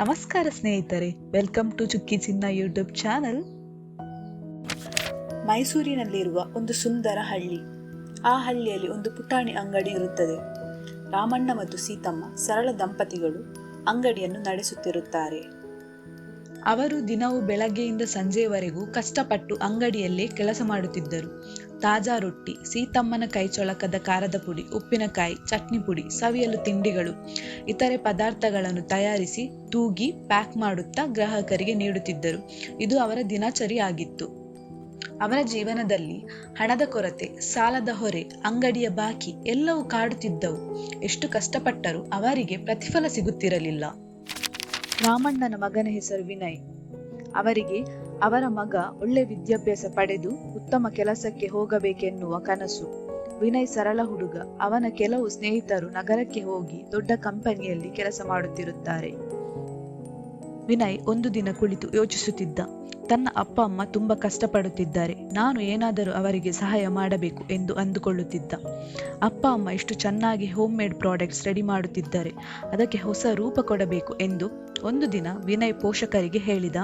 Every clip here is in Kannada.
ನಮಸ್ಕಾರ ಸ್ನೇಹಿತರೆ ವೆಲ್ಕಮ್ ಟು ಚುಕ್ಕಿ ಚಿನ್ನ ಯೂಟ್ಯೂಬ್ ಚಾನಲ್ ಮೈಸೂರಿನಲ್ಲಿರುವ ಒಂದು ಸುಂದರ ಹಳ್ಳಿ. ಆ ಹಳ್ಳಿಯಲ್ಲಿ ಒಂದು ಪುಟಾಣಿ ಅಂಗಡಿ ಇರುತ್ತದೆ. ರಾಮಣ್ಣ ಮತ್ತು ಸೀತಮ್ಮ ಸರಳ ದಂಪತಿಗಳು ಅಂಗಡಿಯನ್ನು ನಡೆಸುತ್ತಿರುತ್ತಾರೆ. ಅವರು ದಿನವೂ ಬೆಳಗ್ಗೆಯಿಂದ ಸಂಜೆಯವರೆಗೂ ಕಷ್ಟಪಟ್ಟು ಅಂಗಡಿಯಲ್ಲೇ ಕೆಲಸ ಮಾಡುತ್ತಿದ್ದರು. ತಾಜಾ ರೊಟ್ಟಿ, ಸೀತಮ್ಮನ ಕೈಚೊಳಕದ ಖಾರದ ಪುಡಿ, ಉಪ್ಪಿನಕಾಯಿ, ಚಟ್ನಿ ಪುಡಿ, ಸವಿಯಲು ತಿಂಡಿಗಳು, ಇತರೆ ಪದಾರ್ಥಗಳನ್ನು ತಯಾರಿಸಿ ತೂಗಿ ಪ್ಯಾಕ್ ಮಾಡುತ್ತಾ ಗ್ರಾಹಕರಿಗೆ ನೀಡುತ್ತಿದ್ದರು. ಇದು ಅವರ ದಿನಚರಿ ಆಗಿತ್ತು. ಅವರ ಜೀವನದಲ್ಲಿ ಹಣದ ಕೊರತೆ, ಸಾಲದ ಹೊರೆ, ಅಂಗಡಿಯ ಬಾಕಿ ಎಲ್ಲವೂ ಕಾಡುತ್ತಿದ್ದವು. ಎಷ್ಟು ಕಷ್ಟಪಟ್ಟರೂ ಅವರಿಗೆ ಪ್ರತಿಫಲ ಸಿಗುತ್ತಿರಲಿಲ್ಲ. ರಾಮಣ್ಣನ ಮಗನ ಹೆಸರು ವಿನಯ್. ಅವರಿಗೆ ಅವರ ಮಗ ಒಳ್ಳೆ ವಿದ್ಯಾಭ್ಯಾಸ ಪಡೆದು ಉತ್ತಮ ಕೆಲಸಕ್ಕೆ ಹೋಗಬೇಕೆನ್ನುವ ಕನಸು. ವಿನಯ್ ಸರಳ ಹುಡುಗ. ಅವನ ಕೆಲವು ಸ್ನೇಹಿತರು ನಗರಕ್ಕೆ ಹೋಗಿ ದೊಡ್ಡ ಕಂಪನಿಯಲ್ಲಿ ಕೆಲಸ ಮಾಡುತ್ತಿರುತ್ತಾರೆ. ವಿನಯ್ ಒಂದು ದಿನ ಕುಳಿತು ಯೋಚಿಸುತ್ತಿದ್ದ. ತನ್ನ ಅಪ್ಪ, ಅಮ್ಮ ತುಂಬಾ ಕಷ್ಟಪಡುತ್ತಿದ್ದಾರೆ. ನಾನು ಏನಾದರೂ ಅವರಿಗೆ ಸಹಾಯ ಮಾಡಬೇಕು ಎಂದು ಅಂದುಕೊಳ್ಳುತ್ತಿದ್ದ. ಅಪ್ಪ, ಅಮ್ಮ ಇಷ್ಟು ಚೆನ್ನಾಗಿ ಹೋಮ್ ಮೇಡ್ ಪ್ರಾಡಕ್ಟ್ಸ್ ರೆಡಿ ಮಾಡುತ್ತಿದ್ದಾರೆ. ಅದಕ್ಕೆ ಹೊಸ ರೂಪ ಕೊಡಬೇಕು ಎಂದು ಒಂದು ದಿನ ವಿನಯ್ ಪೋಷಕರಿಗೆ ಹೇಳಿದ.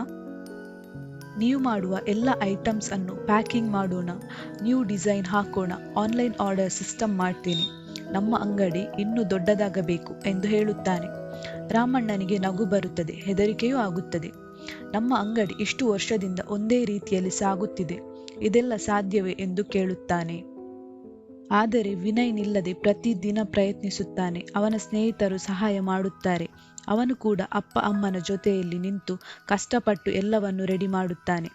ನೀವು ಮಾಡುವ ಎಲ್ಲ ಐಟಮ್ಸ್ ಅನ್ನು ಪ್ಯಾಕಿಂಗ್ ಮಾಡೋಣ. ನ್ಯೂ ಡಿಸೈನ್ ಹಾಕೋಣ. ಆನ್ಲೈನ್ ಆರ್ಡರ್ ಸಿಸ್ಟಮ್ ಮಾಡ್ತೀನಿ. ನಮ್ಮ ಅಂಗಡಿ ಇನ್ನೂ ದೊಡ್ಡದಾಗಬೇಕು ಎಂದು ಹೇಳುತ್ತಾನೆ. ರಾಮಣ್ಣನಿಗೆ ನಗು ಬರುತ್ತದೆ. ಹೆದರಿಕೆಯೂ ಆಗುತ್ತದೆ. ನಮ್ಮ ಅಂಗಡಿ ಇಷ್ಟು ವರ್ಷದಿಂದ ಒಂದೇ ರೀತಿಯಲ್ಲಿ ಸಾಗುತ್ತಿದೆ. ಇದೆಲ್ಲ ಸಾಧ್ಯವೇ ಎಂದು ಕೇಳುತ್ತಾನೆ. ಆದರೆ ವಿನಯ್ ನಿಲ್ಲದೆ ಪ್ರತಿದಿನ ಪ್ರಯತ್ನಿಸುತ್ತಾನೆ. ಅವನ ಸ್ನೇಹಿತರು ಸಹಾಯ ಮಾಡುತ್ತಾರೆ. ಅವನು ಕೂಡ ಅಪ್ಪ ಅಮ್ಮನ ಜೊತೆಯಲ್ಲಿ ನಿಂತು ಕಷ್ಟಪಟ್ಟು ಎಲ್ಲವನ್ನು ರೆಡಿ ಮಾಡುತ್ತಾನೆ.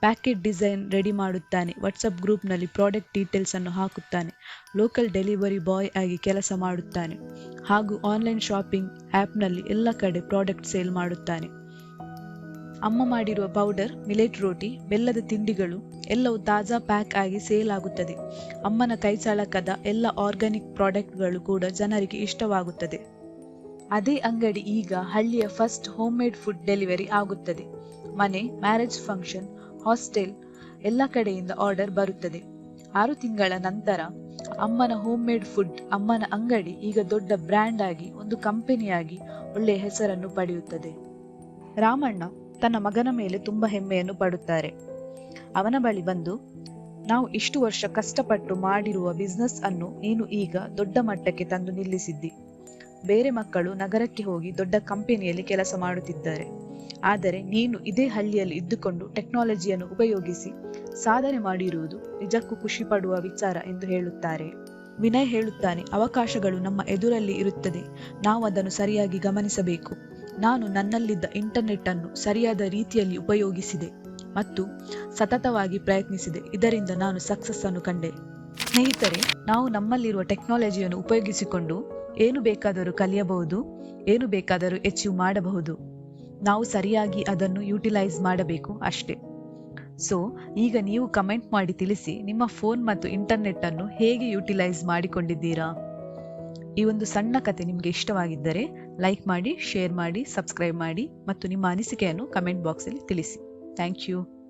ಪ್ಯಾಕೆಟ್ ಡಿಸೈನ್ ರೆಡಿ ಮಾಡುತ್ತಾನೆ. ವಾಟ್ಸಪ್ ಗ್ರೂಪ್ನಲ್ಲಿ ಪ್ರಾಡಕ್ಟ್ ಡೀಟೇಲ್ಸ್ ಅನ್ನು ಹಾಕುತ್ತಾನೆ. ಲೋಕಲ್ ಡೆಲಿವರಿ ಬಾಯ್ ಆಗಿ ಕೆಲಸ ಮಾಡುತ್ತಾನೆ. ಹಾಗೂ ಆನ್ಲೈನ್ ಶಾಪಿಂಗ್ ಆ್ಯಪ್ನಲ್ಲಿ ಎಲ್ಲ ಕಡೆ ಪ್ರಾಡಕ್ಟ್ ಸೇಲ್ ಮಾಡುತ್ತಾನೆ. ಅಮ್ಮ ಮಾಡಿರುವ ಪೌಡರ್ ಮಿಲೆಟ್ ರೋಟಿ ಬೆಲ್ಲದ ತಿಂಡಿಗಳು, ಎಲ್ಲವೂ ತಾಜಾ ಪ್ಯಾಕ್ ಆಗಿ ಸೇಲ್ ಆಗುತ್ತದೆ. ಅಮ್ಮನ ಕೈಚಳಕದ ಎಲ್ಲ ಆರ್ಗ್ಯಾನಿಕ್ ಪ್ರಾಡಕ್ಟ್ಗಳು ಕೂಡ ಜನರಿಗೆ ಇಷ್ಟವಾಗುತ್ತದೆ. ಅದೇ ಅಂಗಡಿ ಈಗ ಹಳ್ಳಿಯ first home made food delivery ಆಗುತ್ತದೆ. ಮನೆ ಮ್ಯಾರೇಜ್ ಫಂಕ್ಷನ್ ಹಾಸ್ಟೆಲ್ ಎಲ್ಲ ಕಡೆಯಿಂದ ಆರ್ಡರ್ ಬರುತ್ತದೆ. ಆರು ತಿಂಗಳ ನಂತರ ಅಮ್ಮನ ಹೋಮ್ ಮೇಡ್ ಫುಡ್ ಅಮ್ಮನ ಅಂಗಡಿ ಈಗ ದೊಡ್ಡ ಬ್ರ್ಯಾಂಡ್ ಆಗಿ, ಒಂದು ಕಂಪನಿಯಾಗಿ ಒಳ್ಳೆಯ ಹೆಸರನ್ನು ಪಡೆಯುತ್ತದೆ. ರಾಮಣ್ಣ ತನ್ನ ಮಗನ ಮೇಲೆ ತುಂಬಾ ಹೆಮ್ಮೆಯನ್ನು ಪಡುತ್ತಾರೆ. ಅವನ ಬಳಿ ಬಂದು, ನಾವು ಇಷ್ಟು ವರ್ಷ ಕಷ್ಟಪಟ್ಟು ಮಾಡಿರುವ ಬಿಸ್ನೆಸ್ ಅನ್ನು ನೀನು ಈಗ ದೊಡ್ಡ ಮಟ್ಟಕ್ಕೆ ತಂದು ನಿಲ್ಲಿಸಿದ್ದಿ. ಬೇರೆ ಮಕ್ಕಳು ನಗರಕ್ಕೆ ಹೋಗಿ ದೊಡ್ಡ ಕಂಪನಿಯಲ್ಲಿ ಕೆಲಸ ಮಾಡುತ್ತಿದ್ದಾರೆ. ಆದರೆ ನೀನು ಇದೇ ಹಳ್ಳಿಯಲ್ಲಿ ಇದ್ದುಕೊಂಡು ಟೆಕ್ನಾಲಜಿಯನ್ನು ಉಪಯೋಗಿಸಿ ಸಾಧನೆ ಮಾಡಿರುವುದು ನಿಜಕ್ಕೂ ಖುಷಿ ಪಡುವ ವಿಚಾರ ಎಂದು ಹೇಳುತ್ತಾರೆ. ವಿನಯ್ ಹೇಳುತ್ತಾನೆ, ಅವಕಾಶಗಳು ನಮ್ಮ ಎದುರಲ್ಲಿ ಇರುತ್ತದೆ. ನಾವು ಅದನ್ನು ಸರಿಯಾಗಿ ಗಮನಿಸಬೇಕು. ನಾನು ನನ್ನಲ್ಲಿದ್ದ ಇಂಟರ್ನೆಟ್ ಅನ್ನು ಸರಿಯಾದ ರೀತಿಯಲ್ಲಿ ಉಪಯೋಗಿಸಿದೆ ಮತ್ತು ಸತತವಾಗಿ ಪ್ರಯತ್ನಿಸಿದೆ. ಇದರಿಂದ ನಾನು ಸಕ್ಸಸ್ ಅನ್ನು ಕಂಡೆ. ಸ್ನೇಹಿತರೆ, ನಾವು ನಮ್ಮಲ್ಲಿರುವ ಟೆಕ್ನಾಲಜಿಯನ್ನು ಉಪಯೋಗಿಸಿಕೊಂಡು ಏನು ಬೇಕಾದರೂ ಕಲಿಯಬಹುದು, ಏನು ಬೇಕಾದರೂ ಅಚೀವ್ ಮಾಡಬಹುದು. ನಾವು ಸರಿಯಾಗಿ ಅದನ್ನು ಯುಟಿಲೈಸ್ ಮಾಡಬೇಕು ಅಷ್ಟೇ. ಸೊ ಈಗ ನೀವು ಕಮೆಂಟ್ ಮಾಡಿ ತಿಳಿಸಿ ನಿಮ್ಮ ಫೋನ್ ಮತ್ತು ಇಂಟರ್ನೆಟ್ ಅನ್ನು ಹೇಗೆ ಯುಟಿಲೈಸ್ ಮಾಡಿಕೊಂಡಿದ್ದೀರಾ? ಈ ಒಂದು ಸಣ್ಣ ಕತೆ ನಿಮಗೆ ಇಷ್ಟವಾಗಿದ್ದರೆ ಲೈಕ್ ಮಾಡಿ, ಶೇರ್ ಮಾಡಿ, ಸಬ್ಸ್ಕ್ರೈಬ್ ಮಾಡಿ ಮತ್ತು ನಿಮ್ಮ ಅನಿಸಿಕೆಯನ್ನು ಕಮೆಂಟ್ ಬಾಕ್ಸಲ್ಲಿ ತಿಳಿಸಿ. Thank you.